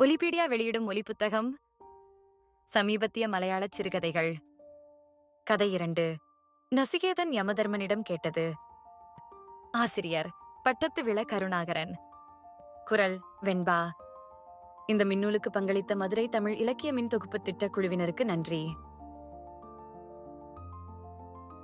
ஒலிபீடியா வெளியிடும் ஒலி புத்தகம் சமீபத்திய மலையாள சிறுகதைகள். கதை இரண்டு. நசிகேதன் யமதர்மனிடம் கேட்டது. ஆசிரியர் பட்டத்து விள கருணாகரன். குரல் வெண்பா. இந்த மின்னூலுக்கு பங்களித்த மதுரை தமிழ் இலக்கிய மின் தொகுப்பு திட்ட குழுவினருக்கு நன்றி.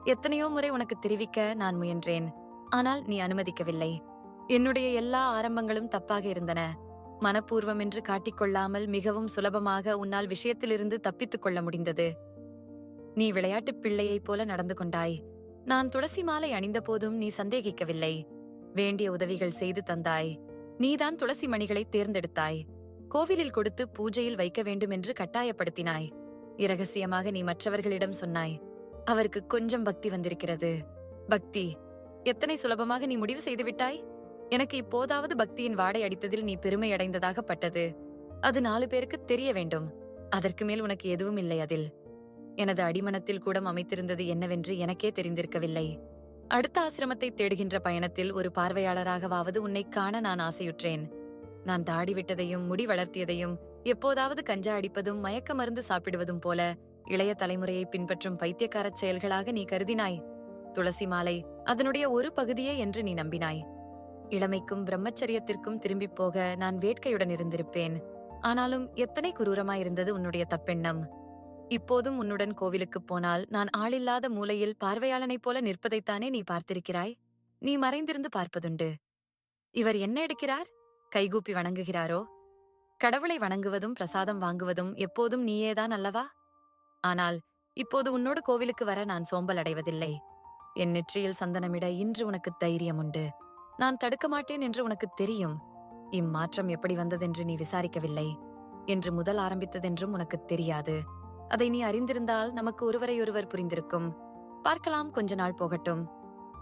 எத்தனையோ முறை உனக்கு தெரிவிக்க நான் முயன்றேன். ஆனால் நீ அனுமதிக்கவில்லை. என்னுடைய எல்லா ஆரம்பங்களும் தப்பாக இருந்தன. மனப்பூர்வம் என்று காட்டிக்கொள்ளாமல் மிகவும் சுலபமாக உன்னால் விஷயத்திலிருந்து தப்பித்துக் கொள்ள முடிந்தது. நீ விளையாட்டுப் பிள்ளையைப் போல நடந்து கொண்டாய். நான் துளசி மாலை அணிந்த போதும் நீ சந்தேகிக்கவில்லை. வேண்டிய உதவிகள் செய்து தந்தாய். நீதான் துளசி மணிகளை தேர்ந்தெடுத்தாய். கோவிலில் கொடுத்து பூஜையில் வைக்க வேண்டும் என்று கட்டாயப்படுத்தினாய். இரகசியமாக நீ மற்றவர்களிடம் சொன்னாய். அவருக்கு கொஞ்சம் பக்தி வந்திருக்கிறது. பக்தி எத்தனை சுலபமாக நீ முடிவு செய்துவிட்டாய் எனக்கு இப்போதாவது பக்தியின் வாடை அடித்ததில் நீ பெருமை அடைந்ததாக பட்டது. அது நாலு பேருக்கு தெரிய வேண்டும். அதற்கு மேல் உனக்கு எதுவும் இல்லை அதில். எனது அடிமனத்தில் கூட அமைத்திருந்தது என்னவென்று எனக்கே தெரிந்திருக்கவில்லை. அடுத்த ஆசிரமத்தை தேடுகின்ற பயணத்தில் ஒரு பார்வையாளராகவாவது உன்னை காண நான் ஆசையுற்றேன். நான் தாடி விட்டதையும் முடி வளர்த்தியதையும் எப்போதாவது கஞ்சா அடிப்பதும் மயக்க மருந்து சாப்பிடுவதும் போல இளைய தலைமுறையை பின்பற்றும் பைத்தியக்காரச் செயல்களாக நீ கருதினாய். துளசி மாலை அதனுடைய ஒரு பகுதியே என்று நீ நம்பினாய். இளமைக்கும் பிரம்மச்சரியத்திற்கும் திரும்பிப் போக நான் வேட்கையுடன் இருந்திருப்பேன். ஆனாலும் எத்தனை குரூரமாயிருந்தது உன்னுடைய தப்பெண்ணம். இப்போதும் உன்னுடன் கோவிலுக்குப் போனால் நான் ஆளில்லாத மூலையில் பார்வையாளனைப் போல நிற்பதைத்தானே நீ பார்த்திருக்கிறாய்? நீ மறைந்திருந்து பார்ப்பதுண்டு. இவர் என்ன எடுக்கிறார்? கைகூப்பி வணங்குகிறாரோ? கடவுளை வணங்குவதும் பிரசாதம் வாங்குவதும் எப்போதும் நீயேதான் அல்லவா? ஆனால் இப்போது உன்னோடு கோவிலுக்கு வர நான் சோம்பல் அடைவதில்லை. என் நெற்றியில் சந்தனமிட இன்று உனக்கு தைரியம் உண்டு நான் தடுக்க மாட்டேன் என்று உனக்கு தெரியும். இம்மாற்றம் எப்படி வந்ததென்று நீ விசாரிக்கவில்லை. என்று முதல் ஆரம்பித்ததென்றும் உனக்கு தெரியாது. அதை நீ அறிந்திருந்தால் நமக்கு ஒருவரையொருவர் புரிந்திருக்கும். பார்க்கலாம் கொஞ்ச நாள் போகட்டும்.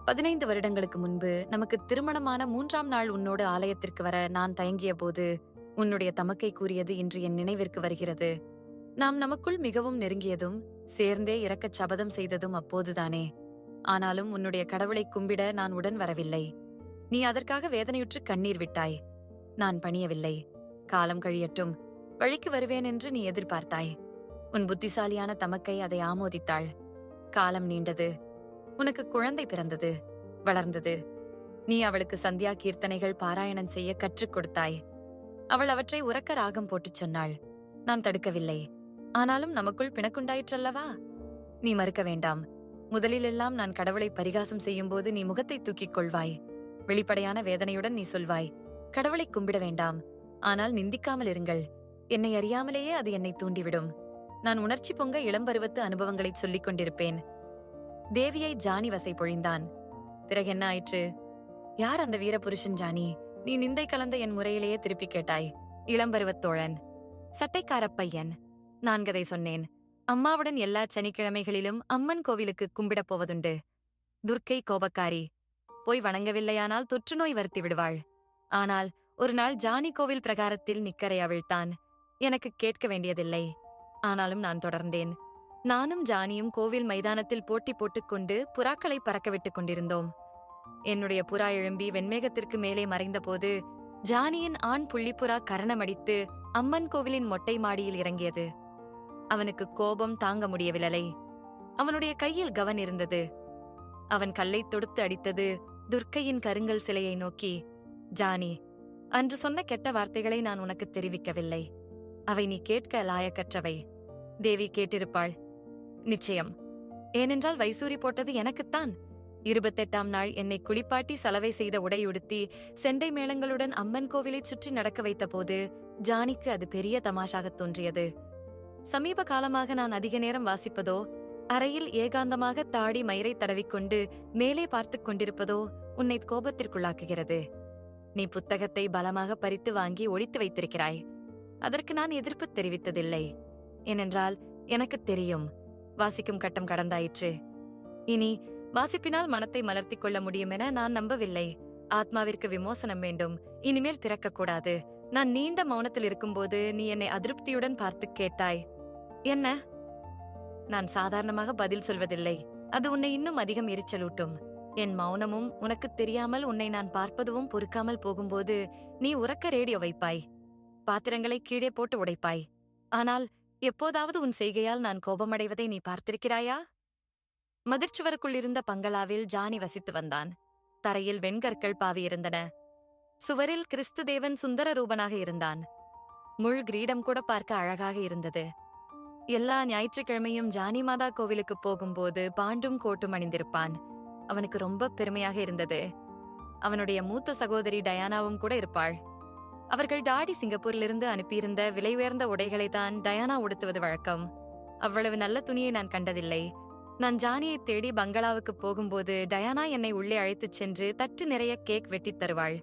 பதினைந்து வருடங்களுக்கு முன்பு நமக்கு திருமணமான மூன்றாம் நாள் உன்னோடு ஆலயத்திற்கு வர நான் தயங்கிய போது உன்னுடைய தமக்கை கூறியது இன்று என் நினைவிற்கு வருகிறது. நாம் நமக்குள் மிகவும் நெருங்கியதும் சேர்ந்தே இறக்கச் சபதம் செய்ததும் அப்போதுதானே. ஆனாலும் உன்னுடைய கடவுளை கும்பிட நான் உடன் வரவில்லை. நீ அதற்காக வேதனையுற்று கண்ணீர் விட்டாய். நான் பணியவில்லை. காலம் கழியட்டும். வழிக்கு வருவேன் என்று நீ எதிர்பார்த்தாய். உன் புத்திசாலியான தமக்கை அதை ஆமோதித்தாள். காலம் நீண்டது. உனக்கு குழந்தை பிறந்தது. வளர்ந்தது. நீ அவளுக்கு சந்தியா கீர்த்தனைகள் பாராயணம் செய்ய கற்றுக் கொடுத்தாய். அவள் அவற்றை உறக்க ராகம் போட்டுச் சொன்னாள். நான் தடுக்கவில்லை. ஆனாலும் நமக்குள் பிணக்குண்டாயிற்றல்லவா? நீ மறுக்க வேண்டாம். முதலிலெல்லாம் நான் கடவுளை பரிகாசம் செய்யும்போது நீ முகத்தை தூக்கிக் கொள்வாய். வெளிப்படையான வேதனையுடன் நீ சொல்வாய். கடவுளை கும்பிட வேண்டாம். ஆனால் நிந்திக்காமல் இருங்கள். என்னை அறியாமலேயே அது என்னை தூண்டிவிடும். நான் உணர்ச்சி பொங்க இளம்பருவத்து அனுபவங்களை சொல்லிக் கொண்டிருப்பேன். தேவியை ஜானி வசை பொழிந்தான். பிறகு என்ன ஆயிற்று? யார் அந்த வீரபுருஷன் ஜானி? நீ நிந்தை கலந்த என் முறையிலேயே திருப்பி கேட்டாய். இளம்பருவத் தோழன். சட்டைக்கார பையன். நான் கதை சொன்னேன். அம்மாவுடன் எல்லா சனிக்கிழமைகளிலும் அம்மன் கோவிலுக்கு கும்பிடப் போவதுண்டு. துர்க்கை கோபக்காரி. போய் வணங்கவில்லையானால் தொற்றுநோய் வருத்தி விடுவாள். ஆனால் ஒரு நாள் ஜானி கோவில் பிரகாரத்தில் நிக்கரை அவிழ்த்தான். எனக்கு கேட்க வேண்டியதில்லை. ஆனாலும் நான் தொடர்ந்தேன். நானும் ஜானியும் கோவில் மைதானத்தில் போட்டி போட்டுக்கொண்டு புறாக்களை பறக்கவிட்டுக் கொண்டிருந்தோம். என்னுடைய புறா எழும்பி வெண்மேகத்திற்கு மேலே மறைந்தபோது ஜானியின் ஆண் புள்ளிப்புறா கரணமடித்து அம்மன் கோவிலின் மொட்டை மாடியில் இறங்கியது. அவனுக்கு கோபம் தாங்க முடியவில்லை. அவனுடைய கையில் கவன் இருந்தது. அவன் கல்லை தொடுத்து அடித்தது துர்க்கையின் கருங்கல் சிலையை நோக்கி ஜானி அன்று சொன்ன கெட்ட வார்த்தைகளை நான் உனக்கு தெரிவிக்கவில்லை. அவை நீ கேட்க லாயக்கற்றவை. தேவி கேட்டிருப்பாள் நிச்சயம். ஏனென்றால் வைசூரி போட்டது எனக்குத்தான் இருபத்தெட்டாம் நாள் என்னை குளிப்பாட்டி சலவை செய்த உடையுடுத்தி செண்டை மேளங்களுடன் அம்மன் கோவிலை சுற்றி நடக்க வைத்தபோது ஜானிக்கு அது பெரிய தமாஷாகத் தோன்றியது. சமீப காலமாக நான் அதிக நேரம் வாசிப்பதோ அறையில் ஏகாந்தமாக தாடி மயிரை தடவிக்கொண்டு மேலே பார்த்துக் கொண்டிருப்பதோ உன்னை கோபத்திற்குள்ளாக்குகிறது. நீ புத்தகத்தை பலமாக பறித்து வாங்கி ஒழித்து வைத்திருக்கிறாய். அதற்கு நான் எதிர்ப்பு தெரிவித்ததில்லை. ஏனென்றால் எனக்கு தெரியும். வாசிக்கும் கட்டம் கடந்தாயிற்று. இனி வாசிப்பினால் மனத்தை மலர்த்திக் கொள்ள முடியும் என நான் நம்பவில்லை. ஆத்மாவிற்கு விமோசனம் வேண்டும். இனிமேல் பிறக்கக்கூடாது. நான் நீண்ட மௌனத்தில் இருக்கும்போது நீ என்னை அதிருப்தியுடன் பார்த்து கேட்டாய். என்ன? நான் சாதாரணமாக பதில் சொல்வதில்லை. அது உன்னை இன்னும் அதிகம் எரிச்சலூட்டும். என் மௌனமும் உனக்கு தெரியாமல் உன்னை நான் பார்ப்பதுவும் பொறுக்காமல் போகும்போது நீ உறக்க ரேடியோ வைப்பாய். பாத்திரங்களை கீழே போட்டு உடைப்பாய். ஆனால் எப்போதாவது உன் செய்கையால் நான் கோபமடைவதை நீ பார்த்திருக்கிறாயா? மதிர்ச்சுவருக்குள் இருந்த பங்களாவில் ஜானி வசித்து வந்தான். தரையில் வெண்கற்கள் பாவியிருந்தன சுவரில் கிறிஸ்து தேவன் சுந்தர ரூபனாக இருந்தான். முள் கிரீடம் கூட பார்க்க அழகாக இருந்தது. எல்லா ஞாயிற்றுக்கிழமையும் ஜானி மாதா கோவிலுக்கு போகும்போது பாண்டும் கோட்டும் அணிந்திருப்பான். அவனுக்கு ரொம்ப பெருமையாக இருந்தது. அவனுடைய மூத்த சகோதரி டயானாவும் கூட இருப்பாள். அவர்கள் டாடி சிங்கப்பூரிலிருந்து அனுப்பியிருந்த விலை உயர்ந்த உடைகளை தான் டயானா உடுத்துவது வழக்கம். அவ்வளவு நல்ல துணியை நான் கண்டதில்லை. நான் ஜானியை தேடி பங்களாவுக்கு போகும்போது டயானா என்னை உள்ளே அழைத்துச் சென்று தட்டு நிறைய கேக் வெட்டித் தருவாள்.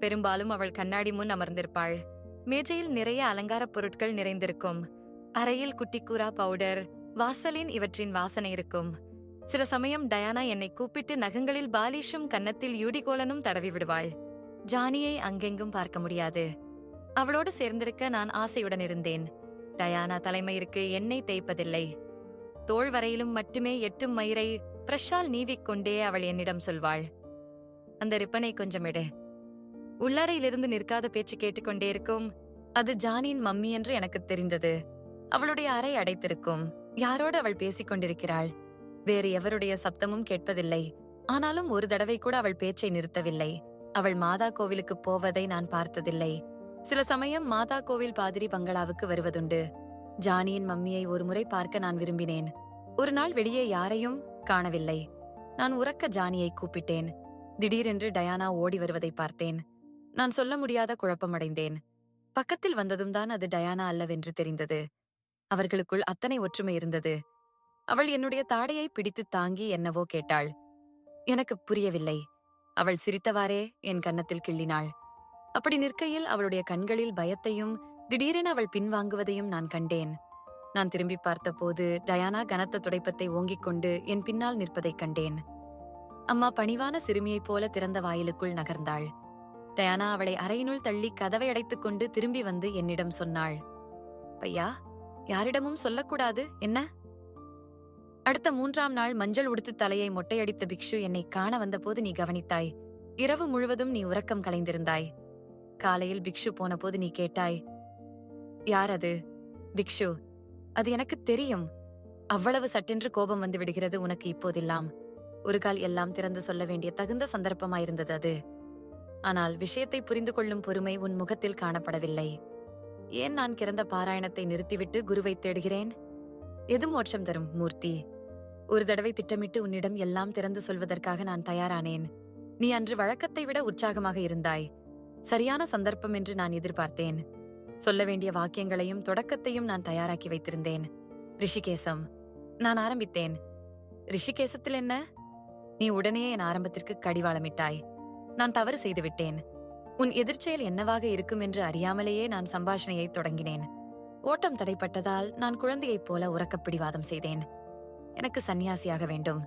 பெரும்பாலும் அவள் கண்ணாடி முன் அமர்ந்திருப்பாள். மேஜையில் நிறைய அலங்காரப் பொருட்கள் நிறைந்திருக்கும். அறையில் குட்டிக்கூரா பவுடர் வாசலின் இவற்றின் வாசனை இருக்கும். சில சமயம் டயானா என்னை கூப்பிட்டு நகங்களில் பாலிஷும் கன்னத்தில் யூடிகோலனும் தடவி விடுவாள். ஜானியை அங்கெங்கும் பார்க்க முடியாது. அவளோடு சேர்ந்திருக்க நான் ஆசையுடன் இருந்தேன். டயானா தலைமையிற்கு எண்ணெய் தேய்ப்பதில்லை. தோள் வரையிலும் மட்டுமே எட்டும் மயிரை பிரஷால் நீவிக்கொண்டே அவள் என்னிடம் சொல்வாள். அந்த ரிப்பனை கொஞ்சம் எடு. உள்ளறையிலிருந்து நிற்காத பேச்சு கேட்டுக்கொண்டே இருக்கும். அது ஜானியின் மம்மி என்று எனக்கு தெரிந்தது. அவளுடைய அறை அடைத்திருக்கும். யாரோடு அவள் பேசிக் கொண்டிருக்கிறாள் வேறு எவருடைய சப்தமும் கேட்பதில்லை. ஆனாலும் ஒரு தடவை கூட அவள் பேச்சை நிறுத்தவில்லை. அவள் மாதா கோவிலுக்கு போவதை நான் பார்த்ததில்லை. சில சமயம் மாதா கோவில் பாதிரி பங்களாவுக்கு வருவதுண்டு. ஜானியின் மம்மியை ஒரு முறை பார்க்க நான் விரும்பினேன். ஒரு நாள் வெளியே யாரையும் காணவில்லை. நான் உறக்க ஜானியை கூப்பிட்டேன். திடீரென்று டயானா ஓடி வருவதை பார்த்தேன். நான் சொல்ல முடியாத குழப்பமடைந்தேன். பக்கத்தில் வந்ததும் தான் அது டயானா அல்லவென்று தெரிந்தது. அவர்களுக்குள் அத்தனை ஒற்றுமை இருந்தது. அவள் என்னுடைய தாடையை பிடித்து தாங்கி என்னவோ கேட்டாள். எனக்கு புரியவில்லை. அவள் சிரித்தவாறே என் கன்னத்தில் கிள்ளினாள். அப்படி நிற்கையில் அவளுடைய கண்களில் பயத்தையும் திடீரென அவள் பின்வாங்குவதையும் நான் கண்டேன். நான் திரும்பி பார்த்தபோது டயானா கனத்த துடைப்பத்தை ஓங்கிக் கொண்டு என் பின்னால் நிற்பதைக் கண்டேன். அம்மா பணிவான சிறுமியைப் போல திறந்த வாயிலுக்குள் நகர்ந்தாள். டயானா அவளை அறையினுள் தள்ளி கதவை அடைத்துக் கொண்டு திரும்பி வந்து என்னிடம் சொன்னாள். பையா யாரிடமும் சொல்லக்கூடாது என்ன? அடுத்த மூன்றாம் நாள் மஞ்சள் உடுத்து தலையை மொட்டையடித்த பிக்ஷு என்னை காண வந்தபோது நீ கவனித்தாய். இரவு முழுவதும் நீ உறக்கம் கலைந்திருந்தாய். காலையில் பிக்ஷு போனபோது நீ கேட்டாய் யார் அது? பிக்ஷு அது எனக்கு தெரியும். அவ்வளவு சட்டென்று கோபம் வந்து விடுகிறது உனக்கு இப்போதெல்லாம். ஒரு கால் எல்லாம் திறந்து சொல்ல வேண்டிய தகுந்த சந்தர்ப்பமாயிருந்தது அது. ஆனால் விஷயத்தை புரிந்து கொள்ளும் பொறுமை உன் முகத்தில் காணப்படவில்லை. ஏன் நான் கிறந்த பாராயணத்தை நிறுத்திவிட்டு குருவை தேடுகிறேன்? எது மோட்சம் தரும் மூர்த்தி? ஒரு தடவை திட்டமிட்டு உன்னிடம் எல்லாம் திறந்து சொல்வதற்காக நான் தயாரானேன். நீ அன்று வழக்கத்தை விட உற்சாகமாக இருந்தாய். சரியான சந்தர்ப்பம் என்று நான் எதிர்பார்த்தேன். சொல்ல வேண்டிய வாக்கியங்களையும் தொடக்கத்தையும் நான் தயாராக்கி வைத்திருந்தேன். ரிஷிகேசம். நான் ஆரம்பித்தேன். ரிஷிகேசத்தில் என்ன? நீ உடனே என் ஆரம்பத்திற்கு கடிவாளமிட்டாய். நான் தவறு செய்துவிட்டேன். உன் எதிர்ச்செயல் என்னவாக இருக்கும் என்று அறியாமலேயே நான் சம்பாஷணையை தொடங்கினேன். ஓட்டம் தடைப்பட்டதால் நான் குழந்தையைப் போல உறக்கப் பிடிவாதம் செய்தேன். எனக்கு சந்நியாசியாக வேண்டும்.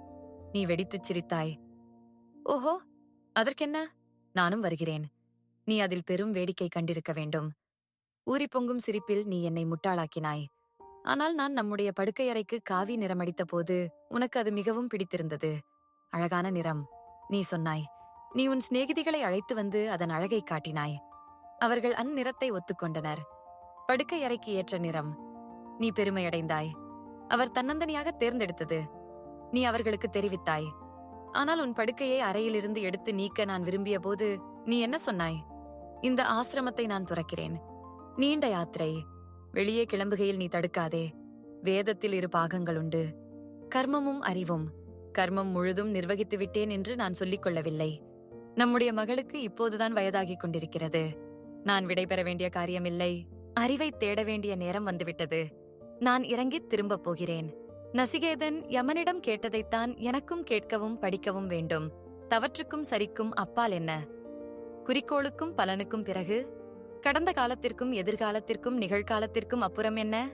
நீ வெடித்துச் சிரித்தாய். ஓஹோ அதற்கென்ன? நானும் வருகிறேன். நீ அதில் பெரும் வேடிக்கை கண்டிருக்க வேண்டும். ஊறி பொங்கும் சிரிப்பில் நீ என்னை முட்டாளாக்கினாய். ஆனால் நான் நம்முடைய படுக்கையறைக்கு காவி நிறமடித்த போது உனக்கு அது மிகவும் பிடித்திருந்தது. அழகான நிறம் நீ சொன்னாய். நீ உன் சிநேகிதிகளை அழைத்து வந்து அதன் அழகை காட்டினாய். அவர்கள் அந்நிறத்தை ஒத்துக்கொண்டனர். படுக்கை அறைக்கு ஏற்ற நிறம். நீ பெருமையடைந்தாய். அவர் தன்னந்தனியாக தேர்ந்தெடுத்தது. நீ அவர்களுக்கு தெரிவித்தாய். ஆனால் உன் படுக்கையை அறையிலிருந்து எடுத்து நீக்க நான் விரும்பிய போது நீ என்ன சொன்னாய்? இந்த ஆசிரமத்தை நான் துறக்கிறேன். நீண்ட யாத்திரை. வெளியே கிளம்புகையில் நீ தடுக்காதே. வேதத்தில் இரு பாகங்கள் உண்டு. கர்மமும் அறிவும். கர்மம் முழுதும் நிர்வகித்து விட்டேன் என்று நான் சொல்லிக் கொள்ளவில்லை. நம்முடைய மகளுக்கு இப்போதுதான் வயதாகிக் கொண்டிருக்கிறது. நான் விடைபெற வேண்டிய காரியமில்லை. அறிவை தேட வேண்டிய நேரம் வந்துவிட்டது. நான் இறங்கித் திரும்பப் போகிறேன். நசிகேதன் யமனிடம் கேட்டதைத்தான் எனக்கும் கேட்கவும் படிக்கவும் வேண்டும். தவற்றுக்கும் சரிக்கும் அப்பால் என்ன? குறிக்கோளுக்கும் பலனுக்கும் பிறகு கடந்த காலத்திற்கும் எதிர்காலத்திற்கும் நிகழ்காலத்திற்கும் அப்புறம் என்ன?